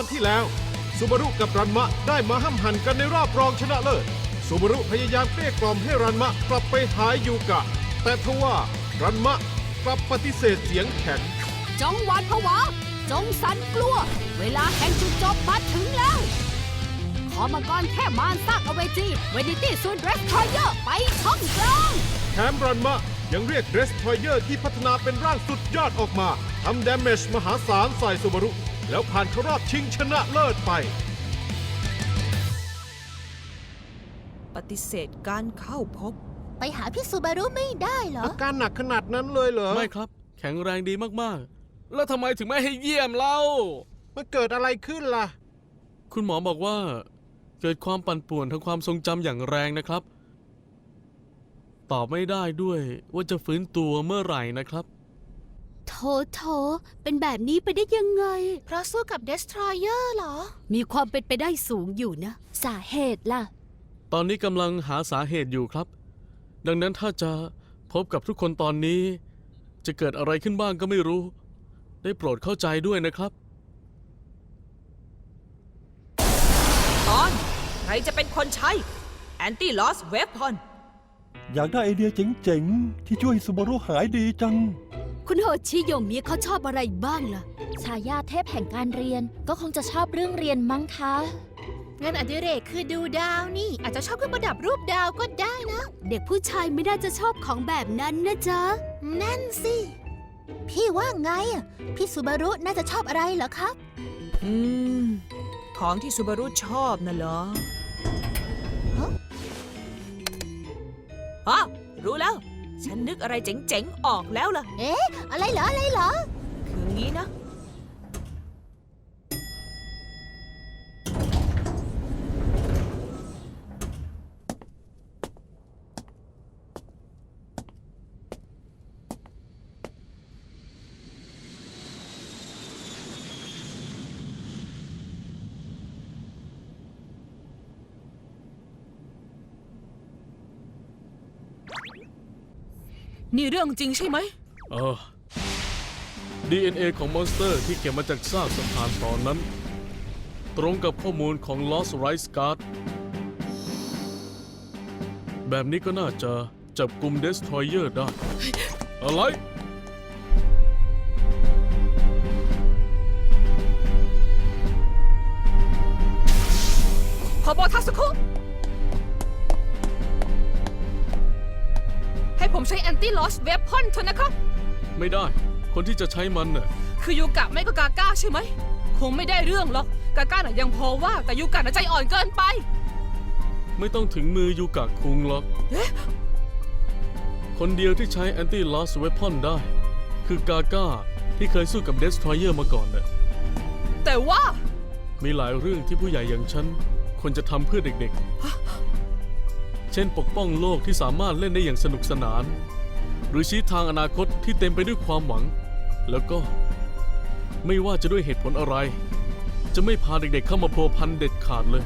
อนที่แล้วซูบารุกับรันมะได้มาห้ำหันกันในรอบรองชนะเลิศซูบารุพยายามเกลี้ยกล่อมให้รันมะกลับไปหายูกะ แต่ทว่ารันมะกลับปฏิเสธเสียงแข็ง จงหวาดผวาจงสั่นกลัว เวลาแห่งจุดจบมาถึงแล้ว ขอมังกรแค่มารสร้างเอาเวจีเวนิตี้ซูนเรสทอยเยอร์ไปช่องกลางแถมรันมะยังเรียกเดรสทอยเยอร์ที่พัฒนาเป็นร่างสุดยอดออกมาทำดาเมจมหาศาลใส่ซูบารุ แล้วผ่านเข้ารอบชิงชนะเลิศไป ปฏิเสธการเข้าพบ ไปหาพี่ซูบารุไม่ได้เหรอ อาการหนักขนาดนั้นเลยเหรอไม่ครับ แข็งแรงดีมากๆ แล้วทำไมถึงไม่ให้เยี่ยมเล่ามันเกิดอะไรขึ้นล่ะ คุณหมอบอกว่า เกิดความปั่นป่วนทางความทรงจำอย่างแรงนะครับ ตอบไม่ได้ด้วยว่าจะฟื้นตัวเมื่อไหร่นะครับ โถโถเป็นแบบนี้ไปได้ยังไง เพราะสู้กับ Destroyer เหรอ มีความเป็นไปได้สูงอยู่นะ สาเหตุล่ะ ตอนนี้กำลังหาสาเหตุอยู่ครับ ดังนั้นถ้าจะพบกับทุกคนตอนนี้ จะเกิดอะไรขึ้นบ้างก็ไม่รู้ ได้โปรดเข้าใจด้วยนะครับ ตอน ใครจะเป็นคนใช้ Anti Loss Weapon อยากได้ไอเดียเจ๋งๆ ที่ช่วยซูบารุหายดีจัง คุณโฮชิโยมิเขาชอบอะไรบ้างล่ะชายาเทพแห่งการเรียนก็คงจะชอบเรื่องเรียนมั้งคะ งานอดิเรกคือดูดาวนี่ อาจจะชอบเครื่องประดับรูปดาวก็ได้นะ เด็กผู้ชายไม่น่าจะชอบของแบบนั้นนะจ๊ะ นั่นสิ พี่ว่าไงอะพี่ซูบารุน่าจะชอบอะไรเหรอครับ อืม ของที่ซูบารุชอบน่ะเหรอฮะอ๋อรู้แล้ว ฉันนึกอะไรเจ๋งๆ ออกแล้วล่ะ เอ๊ะ อะไรเหรอ อะไรเหรอ คืองี้นะ นี่เรื่องจริงใช่ไหม เออ DNA ของมอนสเตอร์ที่เก็บมาจากซากสะพานตอนนั้น ตรงกับข้อมูลของ Lost Rice Guard แบบนี้ก็น่าจะจับกลุ่ม Destroyer ได้ อะไร พอบอทัสุคุ ผมใช้ Anti Loss Weapon เถอะนะครับ ไม่ได้ คนที่จะใช้มันน่ะคือยูกะไม่ก็กาก้าใช่ไหม คงไม่ได้เรื่องหรอก กาก้าน่ะยังพอว่าแต่ยูกะน่ะใจอ่อนเกินไป ไม่ต้องถึงมือยูกะคุงหรอกคนเดียวที่ใช้ Anti Lost Weapon ได้ คือกาก้าที่เคยสู้กับ Destroyer มาก่อนน่ะแต่ว่า มีหลายเรื่องที่ผู้ใหญ่อย่างฉันควรจะทำเพื่อเด็กๆ เช่นปกป้องโลกที่สามารถเล่นได้อย่างสนุกสนาน หรือชี้ทางอนาคตที่เต็มไปด้วยความหวัง แล้วก็ ไม่ว่าจะด้วยเหตุผลอะไร จะไม่พาเด็กๆเข้ามาพัวพันเด็ดขาดเลย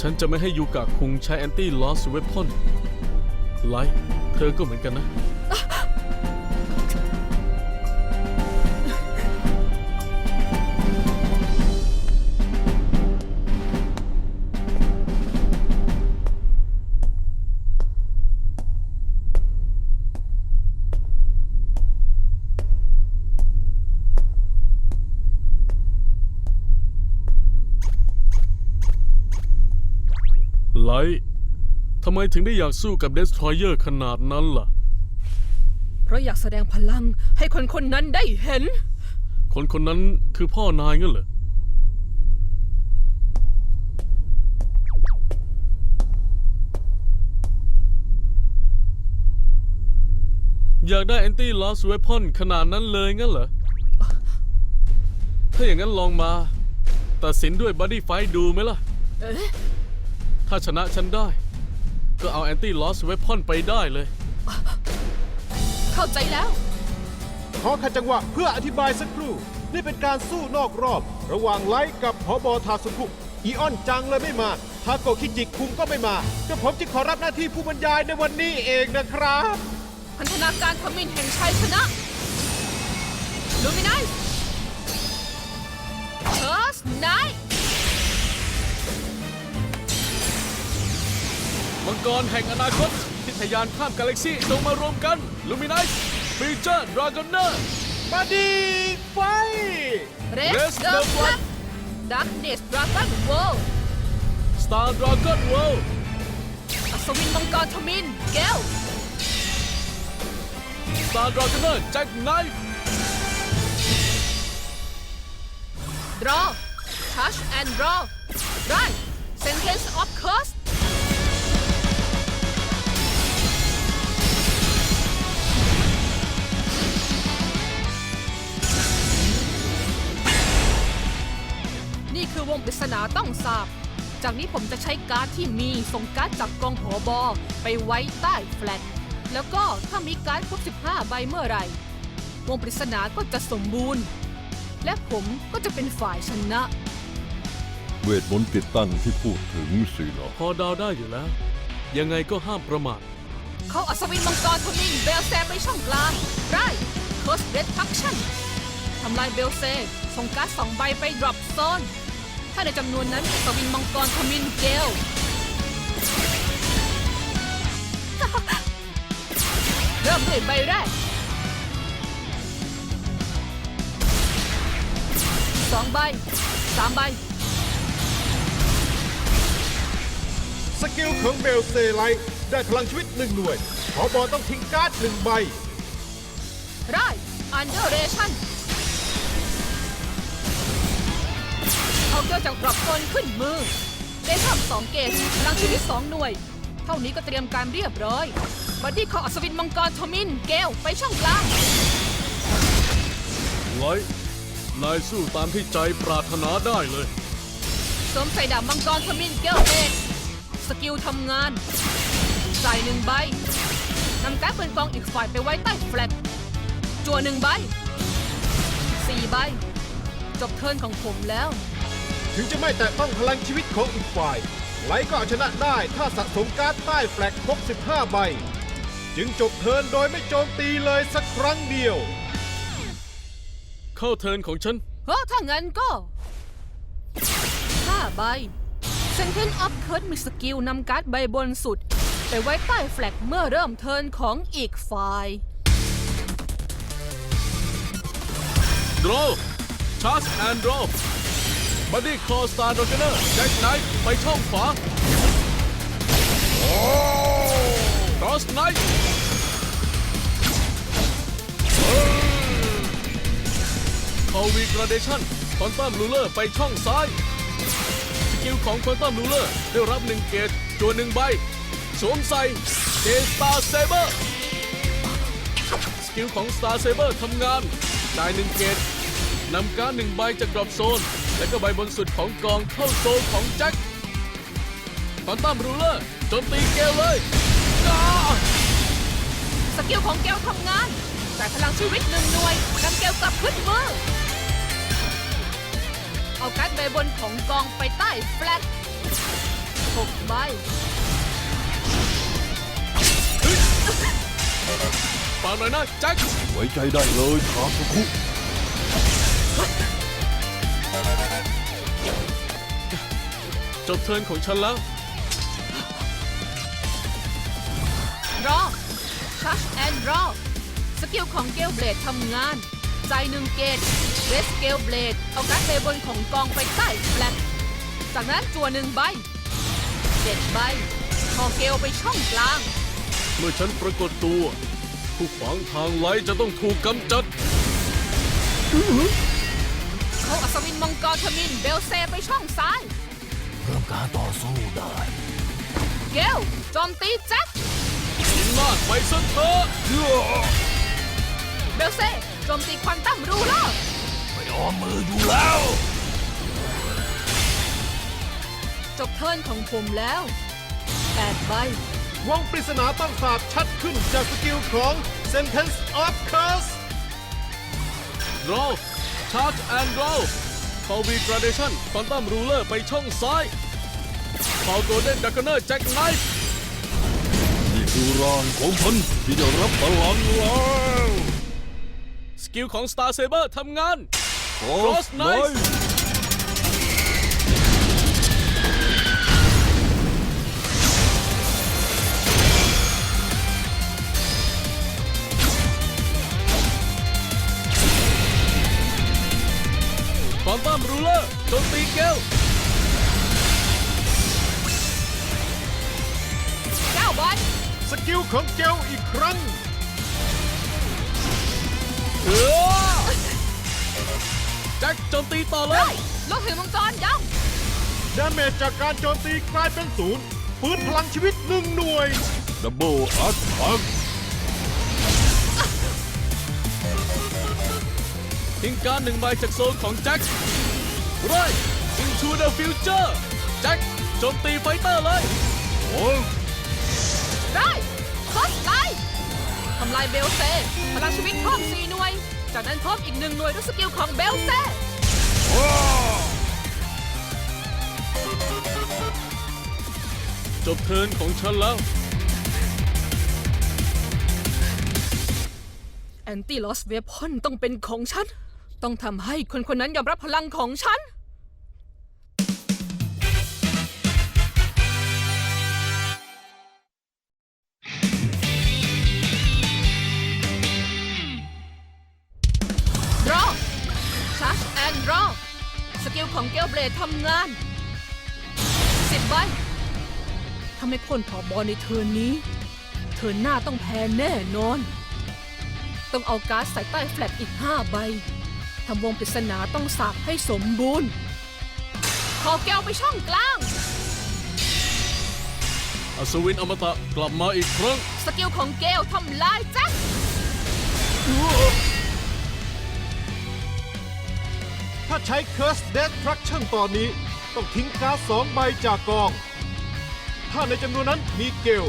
ฉันจะไม่ให้ยูกะคุงใช้ Anti Lost Weapon ไลท์เธอก็เหมือนกันนะ ท์ทำไมถึงได้อยากสู้กับเดสทรอยเยอร์ขนาดนั้นล่ะ เพราะอยากแสดงพลังให้คนคนนั้นได้เห็น คนคนนั้นคือพ่อนายงั้นเหรอ อยากได้แอนตี้ลอสเวพอนขนาดนั้นเลยงั้นเหรอ ถ้าอย่างนั้นลองมา ตัดสินด้วยบัดดี้ไฟดูไหมล่ะ เอ๊ะ ถ้าชนะฉันได้ ก็เอาแอนตี้ลอสเวพอนไปได้เลย เข้าใจแล้ว ขอขัดจังหวะเพื่ออธิบายสักครู่ นี่เป็นการสู้นอกรอบ ระหว่างไลท์กับพอบอทาสุคุอีออนจังเลยไม่มา ทาโกะคิจิคุงก็ไม่มาก็ผมจึงขอรับหน้าที่ผู้บรรยายในวันนี้เองนะครับ พันธนาการขมิ้นแห่งชัยชนะลูมินัสเชิร์สไนท์ มังกรแห่งอนาคตที่ทะยานข้ามกาแล็กซี่จงมารวมกันลูมินัสฟีเจอร์ดราก้อนเนอร์มาดีไฟเร Raise ส the เดอะ flag ฟลักดักเนสดราก้อนเวิลด์สตาร์ดราก้อนเวิลด์อัศวินมังกรทมินเกลสตาร์ดราก้อนเนอร์แจ็คไนฟ์ดรอทัชแอนด์ดรอ วงปริศนาต้องสาบ จากนี้ผมจะใช้การ์ดที่มีส่งการ์ดจากกองผอบอไปไว้ใต้แฟลต แล้วก็ถ้ามีการ์ดครบ 15 ใบเมื่อไหร่ วงปริศนาก็จะสมบูรณ์ และผมก็จะเป็นฝ่ายชนะ เวทมนต์ติดตั้งที่พูดถึงสิเหรอพอเดาวได้อยู่แล้ว ยังไงก็ห้ามประมาทเขาอัศวินมังกรทมินเบลเซไปช่องกลางไรเคิร์สเรดพักชั่นทำลายเบลเซ ส่งการ์ดสองใบไปดรอปโซน ถ้าในจำนวนนั้นมีอัศวินมังกรทมินเกลเริ่มด้วยใบแรกสองใบสามใบ สกิลของเบลเซไลท์ได้พลังชีวิตหนึ่งหน่วยพอบอต้องทิ้งการ์ดหนึ่งใบไรอันเดอร์เรชั่น อาเกลจากดรอปโซนขึ้นมือได้เพิ่มสองเกจพลังชีวิตสองหน่วย เท่านี้ก็เตรียมการเรียบร้อยบัดดี้ของอัศวินมังกรทมินเกลไปช่องกลางไลท์นายสู้ตามที่ใจปรารถนาได้เลย สวมใส่ดาบมังกรทมินเกลเอกสกิลทำงาน ใส่หนึ่งใบนำการ์ดปืนกองอีกฝ่ายไปไว้ใต้แฟลตจั่วหนึ่งใบสี่ใบ จบเทิร์นของผมแล้ว ถึงจะไม่แตะต้องพลังชีวิตของอีกฝ่ายไลท์ก็เอาชนะได้ถ้าสะสมการ์ดใต้แฟลกครบ 15 ใบ จึงจบเทิร์นโดยไม่โจมตีเลยสักครั้งเดียว เข้าเทิร์นของฉัน เฮ้อถ้างั้นก็ห้าใบ Sentence of Curse มีสกิลนำการ์ดใบบนสุด ไปไว้ใต้แฟลกเมื่อเริ่มเทิร์นของอีกฝ่าย draw charge and draw บัดดี้คอสตาร์โรเจเนอร์แจ็คไนท์ไปช่องขวาครอสไนท์เอวีกราเดชันคอนตัมลูเลอร์ไปช่องซ้าย สกิลของคอนตัมลูเลอร์ได้รับหนึ่งเกตจววหนึ่งใบสวมใส่เดสตาร์เซเบอร์ สกิลของสตาร์เซเบอร์ทำงาน ได้หนึ่งเกตนำการหนึ่งใบจากดรอปโซน และก็ใบบนสุดของกองเข้าโซนของแจ็คคอนตัมรูเลอร์โจมตีเกลเลยอ้าสกิลของเกลทำงานจ่ายพลังชีวิตหนึ่งหน่วยนำเกลกลับขึ้นมือ เอาการ์ดใบบนของกองไปใต้แฟลตหกใบฝากหน่อยนะแจ็คไว้ใจได้เลยทาสุคุ จบเทิร์นของฉันแล้ว รอชัชแอนด์รอสกิลของเกลเบลดทำงาน ใจหนึ่งเกตเรสเกลเบลดเอาการ์ดใบบนของกองไปใต้แฟลตจากนั้นจั่วหนึ่งใบเจ็ดใบคอเกลไปช่องกลาง เมื่อฉันปรากฏตัว ผู้ขวางทางไล่จะต้องถูกกำจัด เขาอัศวินมังกรทมินเบลเซไปช่องซ้ายเริ่ม การต่อสู้ได้ เกลโจมตีแจ็คกินมากไปซะเถอะเบลเซ่โจมตีควันตั้มรูเลอร์ไม่ออมมืออยู่แล้ว จบเทิร์นของผมแล้วแปดใบวงปริศนาต้องสาบชัดขึ้นจากสกิลของ Sentence of Curse draw charge and draw เปาวีกราเดชั่นควอนตัมรูเลอร์ไปช่องซ้าย เปาโกลเด้นดักเนอร์แจ็คไนฟ์นี่คือร่างของพันที่จะรับพลังแล้วสกิลของ Star Saber ทำงาน Cross Knife ควอนตัมรูเลอร์โจมตีเกล สกิลของเกลอีกครั้งเออแจ็คโจมตีต่อเลได้ย ลูกถือมังกรยังดาเมจจากการโจมตีกลายเป็นศูนย์ฟื้นพลังชีวิตหนึ่งหน่วย ดับเบิลอัตทักทิ้งการหนึ่งใบจากโซนของแจ็คไร into the future แจ็คโจมตีไฟเตอร์เลย โอ้ ได้คอสไลท์ทำลายเบลเซพลังชีวิตเพิ่ม4หน่วย จากนั้นเพิ่มอีกหนึ่งหน่วยด้วยสกิลของเบลเซจบเทิร์นของฉันแล้ว แอนตี้ลอสเวพอนต้องเป็นของฉัน ต้องทำให้คนคนนั้นยอมรับพลังของฉัน ไม่พ้นผอบอลในเทิร์นนี้ เทิร์นหน้าต้องแพ้แน่นอน ต้องเอาการ์ดใส่ใต้แฟลตอีก 5 ใบ ทำวงปริศนาต้องสาบให้สมบูรณ์ ขอแก้วไปช่องกลาง อัศวินอมตะกลับมาอีกครั้ง สกิลของเกลทำลายแจ็คถ้าใช้ Curse Destruction ตอนนี้ ต้องทิ้งการ์ดสองใบจากกอง ถ้าในจำนวนนั้นมีเกล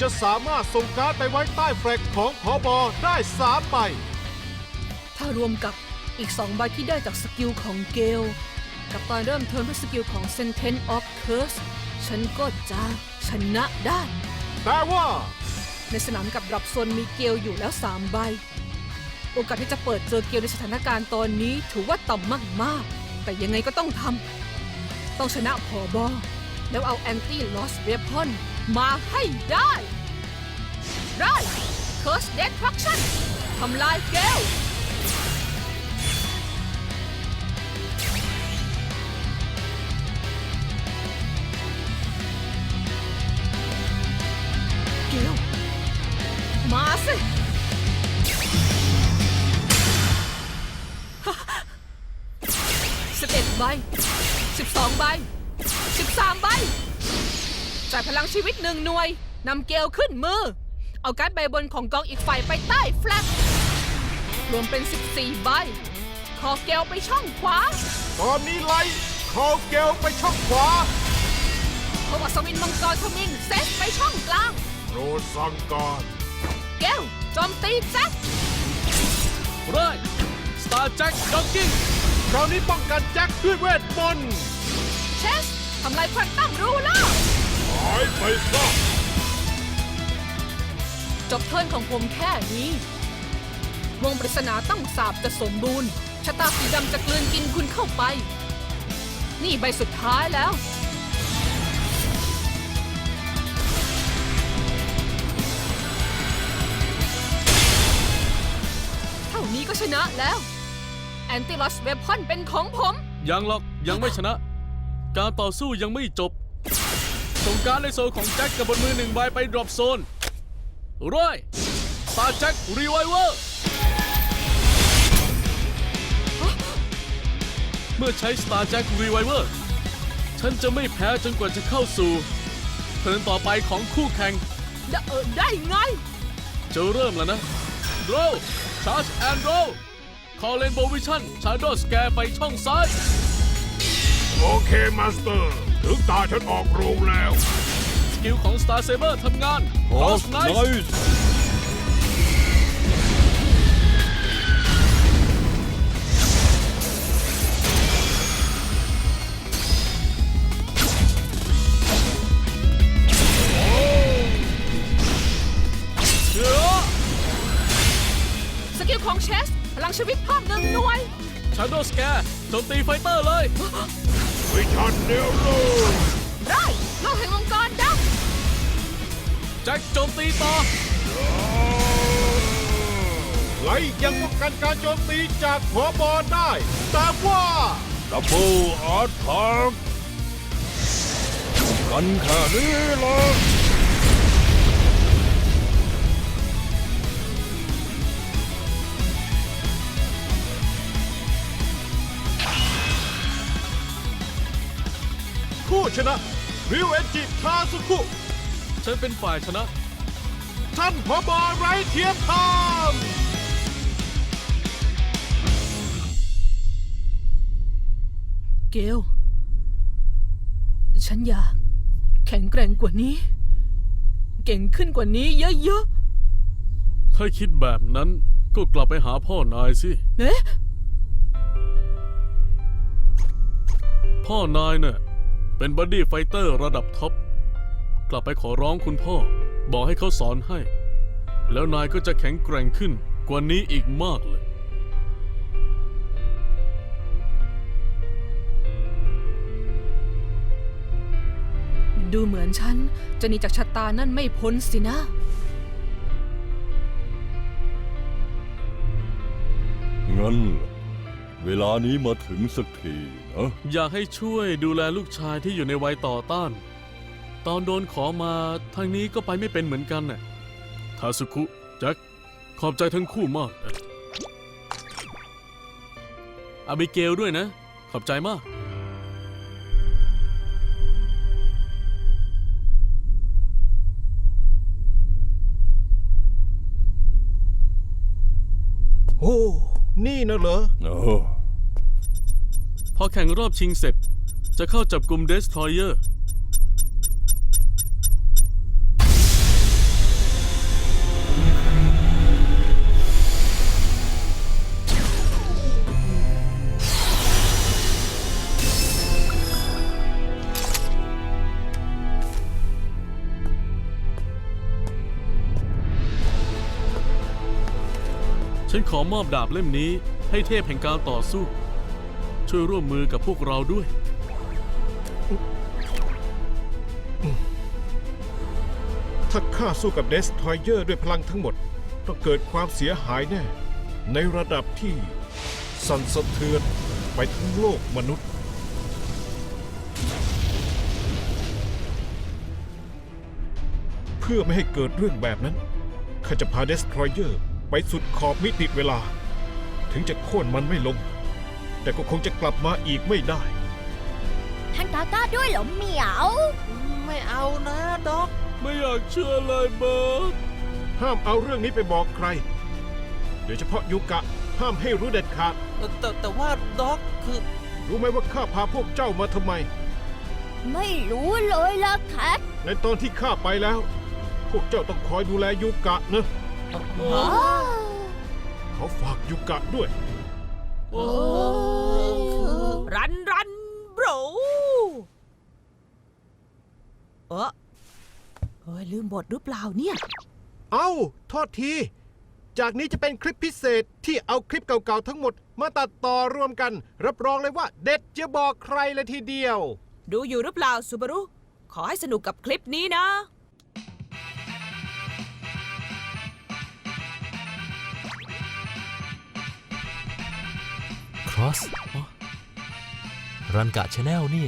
จะสามารถส่งการ์ดไปไว้ใต้แฟลกของผอบอได้สามใบ ถ้ารวมกับอีก2ใบที่ได้จากสกิลของเกล กับตอนเริ่มเทิร์นด้วยสกิลของ Sentence of Curse ฉันก็จะชนะได้ แต่ว่า ในสนามกับรับโซนมีเกลอยู่แล้ว 3 ใบ โอกาสที่จะเปิดเจอเกลในสถานการณ์ตอนนี้ถือว่าต่ำมากๆ แต่ยังไงก็ต้องทำต้องชนะผอบอ แล้วเอาแอนตี้ลอสเวพอนมาให้ได้ได้ Curse Destruction ทำลายเกลเกลมาสิสิบเอ็ดใบสิบสองใบ สิบสามใบจ่ายพลังชีวิตหนึ่งหน่วยนำเกลขึ้นมือ เอาการ์ดใบบนของกองอีกฝ่ายไปใต้แฟลกรวมเป็น 14 ใบ ขอเกลไปช่องขวา ตอนนี้ไล่คอเกลไปช่องขวา เพราะว่าสวินมังกรทมิงเซตไปช่องกลาง โรสังการเกลโจมตีแจ็คไร Star Jack Docking คราวนี้ป้องกันแจ็คด้วยเวทมนต์ เชส ทำลายควันตั้มรูเลอร์หายไปซะจบเทิร์นของผมแค่นี้ วงปริศนาต้องสาบจะสมบูรณ์ ชะตาสีดำจะกลืนกินคุณเข้าไป นี่ใบสุดท้ายแล้ว เท่านี้ก็ชนะแล้ว แอนติลอสเวพอนเป็นของผม ยังหรอกยังไม่ชนะ การต่อสู้ยังไม่จบ ส่งการในโซนของแจ็คกับบนมือหนึ่งใบไปดรอปโซนร้อยตาแจ็ครีไวเวอร์เมื่อใช้ Star Jack Reviver ฉันจะไม่แพ้จนกว่าจะเข้าสู่เทิร์นต่อไปของคู่แข่ง ได้เออได้ไง จะเริ่มแล้วนะ Roll Charge and Roll คอเลนโบวิชั่น Shadow Scare ไปช่องซ้าย โอเคมาสเตอร์ถึงตาฉันออกโรงแล้ว สกิลของ Star Saber ทำงาน Cross Knife เยอะสกิลของเชสพลังชีวิตเพิ่มหนึ่งหน่วย Shadow Scare โจมตีไฟเตอร์เลยวิชันเดียวเลยได้โลกแห่งองค์กรดแจ็คโจมตีต่อไลยังป้องกันการโจมตีจากหัวบอลได้แต่ว่าดับเบิลอาร์ทักกันแค่นี้ละ ผู้ชนะริวเอนจิทาสุคุฉันเป็นฝ่ายชนะ ท่านพบไร้เทียมทานำเกล ฉันอยาก แข็งแกร่งกว่านี้ เก่งขึ้นกว่านี้เยอะถ้าคิดแบบนั้นก็กลับไปหาพ่อนายสิ ๆเอ๊ะ พ่อนายเน่ะ เป็นบัดดี้ไฟเตอร์ระดับท็อป กลับไปขอร้องคุณพ่อ บอกให้เขาสอนให้ แล้วนายก็จะแข็งแกร่งขึ้นกว่านี้อีกมากเลย ดูเหมือนฉันจะหนีจากชะตานั่นไม่พ้นสินะ งั้นเหรอเวลานี้มาถึงสักที นะอยากให้ช่วยดูแลลูกชายที่อยู่ในวัยต่อต้าน ตอนโดนขอมาทางนี้ก็ไปไม่เป็นเหมือนกันน่ะทาสุคุแจ็คขอบใจทั้งคู่มากนะอาบิเกลด้วยนะ ขอบใจมาก โอ้ นี่นะเหรอเออพ อแข่งรอบชิงเสร็จ จะเข้าจับกลุ่มเดสทรอยเยอร์ ฉันขอมอบดาบเล่มนี้ให้เทพแห่งการต่อสู้ ช่วยร่วมมือกับพวกเราด้วย ถ้าข้าสู้กับเดสทอยเยอร์ด้วยพลังทั้งหมด ต้องเกิดความเสียหายแน่ ในระดับที่สั่นสะเทือนไปทั้งโลกมนุษย์ เพื่อไม่ให้เกิดเรื่องแบบนั้นข้าจะพาเดสทรอยเยอร์ไปสุดขอบมิติเวลา ถึงจะโค่นมันไม่ลง แต่ก็คงจะกลับมาอีกไม่ได้ ท่านกาก้าด้วยเหรอเหมียว ไม่เอานะด็อก ไม่อยากเชื่อเลยเบิร์ดห้ามเอาเรื่องนี้ไปบอกใคร โดยเฉพาะยูกะ ห้ามให้รู้เด็ดขาด แต่แต่ว่าด็อกคือ รู้ไหมว่าข้าพาพวกเจ้ามาทำไม ไม่รู้เลยล่ะครับในตอนที่ข้าไปแล้ว พวกเจ้าต้องคอยดูแลยูกะนะเขาฝากยูกะด้วย รันรันโบรเออเฮ้ยลืมบทหรือเปล่าเนี่ย เอ้า โทษที จากนี้จะเป็นคลิปพิเศษที่เอาคลิปเก่าๆทั้งหมด มาตัดต่อรวมกัน รับรองเลยว่าเด็ดจะบอกใครเลยทีเดียว ดูอยู่หรือเปล่าซูบารุ ขอให้สนุกกับคลิปนี้นะ อสรันกะชาแนลนี่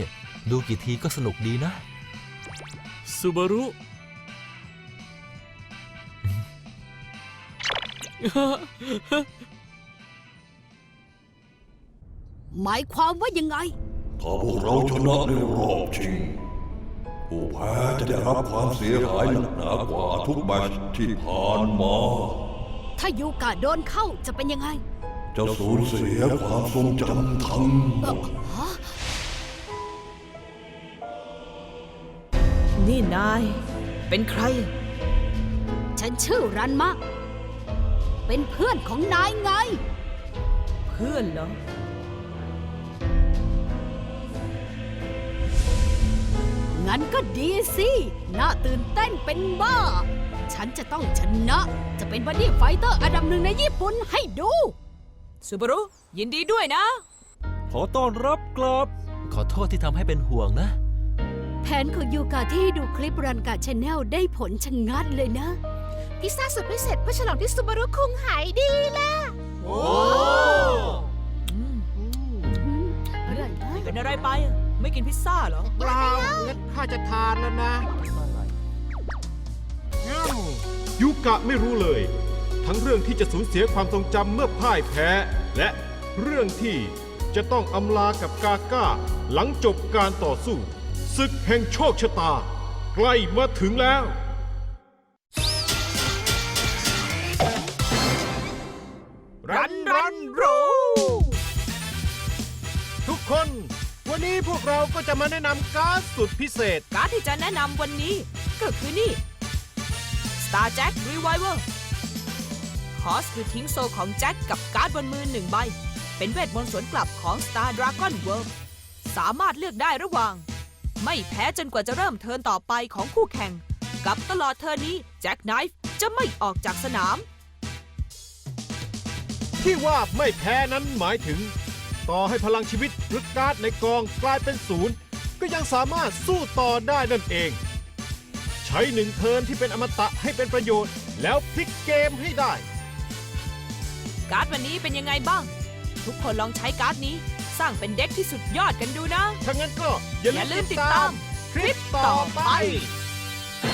ดูกี่ทีก็สนุกดีนะซูบารุหมายความว่ายังไง ถ้าพวกเราชนะในรอบชิง ผู้แพ้จะได้รับความเสียหายหนักหนากว่าทุกแมตช์ที่ผ่านมา ถ้ายูกะโดนเข้าจะเป็นยังไง จะสูญเสียความทรงจำทั้งหมด นี่นาย เป็นใคร ฉันชื่อรันมะ เป็นเพื่อนของนายไง เพื่อนเหรอ งั้นก็ดีสิ น่าตื่นเต้นเป็นบ้า ฉันจะต้องชนะ จะเป็นบัดดี้ไฟเตอร์อันดับหนึ่งในญี่ปุ่นให้ดู ซูบารุยินดีด้วยนะ ขอต้อนรับกลับ ขอโทษที่ทำให้เป็นห่วงนะ แผนของยูกะที่ดูคลิปรันกาชแนลได้ผลชะงัดเลยนะ พิซซ่าสุดพิเศษเพื่อฉลองที่ซูบารุคุงหายดีล่ะโอ้อะไรนะเป็นอะไรไปอะไม่กินพิซซ่าเหรอ เปล่างั้นข้าจะทานแล้วนะงั้นยูกะไม่รู้เลย ทั้งเรื่องที่จะสูญเสียความทรงจำเมื่อพ่ายแพ้ และเรื่องที่จะต้องอำลากับกาก้า หลังจบการต่อสู้ศึกแห่งโชคชะตา ใกล้มาถึงแล้ว รันรันรูทุกคน วันนี้พวกเราก็จะมาแนะนำการ์ดสุดพิเศษ การ์ดที่จะแนะนำวันนี้ ก็คือนี่ Star Jack Revival คอสคือทิ้งโซของแจ็คกับการ์ดบนมือหนึ่งใบ เป็นเวทมนต์สวนกลับของ Star Dragon World สามารถเลือกได้ระหว่าง ไม่แพ้จนกว่าจะเริ่มเทิร์นต่อไปของคู่แข่ง กับตลอดเทิร์นนี้แจ็คไนฟ์จะไม่ออกจากสนาม ที่ว่าไม่แพ้นั้นหมายถึง ต่อให้พลังชีวิตหรือการ์ดในกองกลายเป็นศูนย์ก็ยังสามารถสู้ต่อได้นั่นเอง ใช้หนึ่งเทิร์นที่เป็นอมตะให้เป็นประโยชน์ แล้วพลิกเกมให้ได้ การ์ดวันนี้เป็นยังไงบ้าง ทุกคนลองใช้การ์ดนี้ สร้างเป็นเด็กที่สุดยอดกันดูนะ ถ้างั้นก็อย่าลืมติดตามคลิลิปปต่ต่ออไป ไป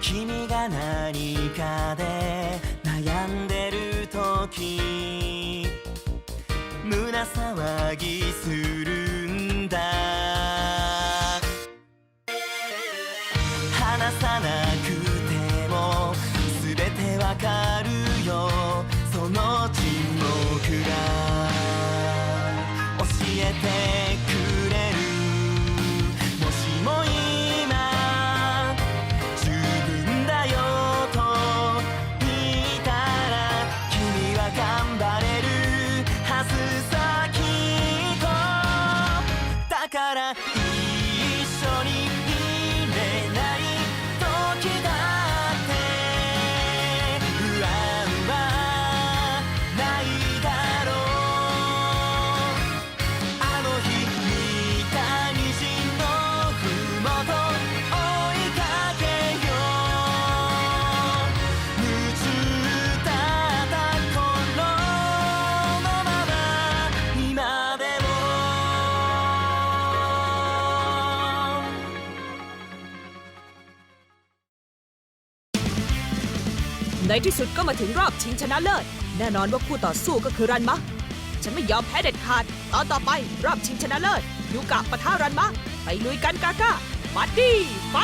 君が何かで悩んでる時。胸騒ぎするんだ。 ที่สุดก็มาถึงรอบชิงชนะเลิศ แน่นอนว่าคู่ต่อสู้ก็คือรันมะ ฉันไม่ยอมแพ้เด็ดขาด ตอนต่อไปรอบชิงชนะเลิศยูกะปะทะรันมะ ไปลุยกันกาก้าบัดดี้ไป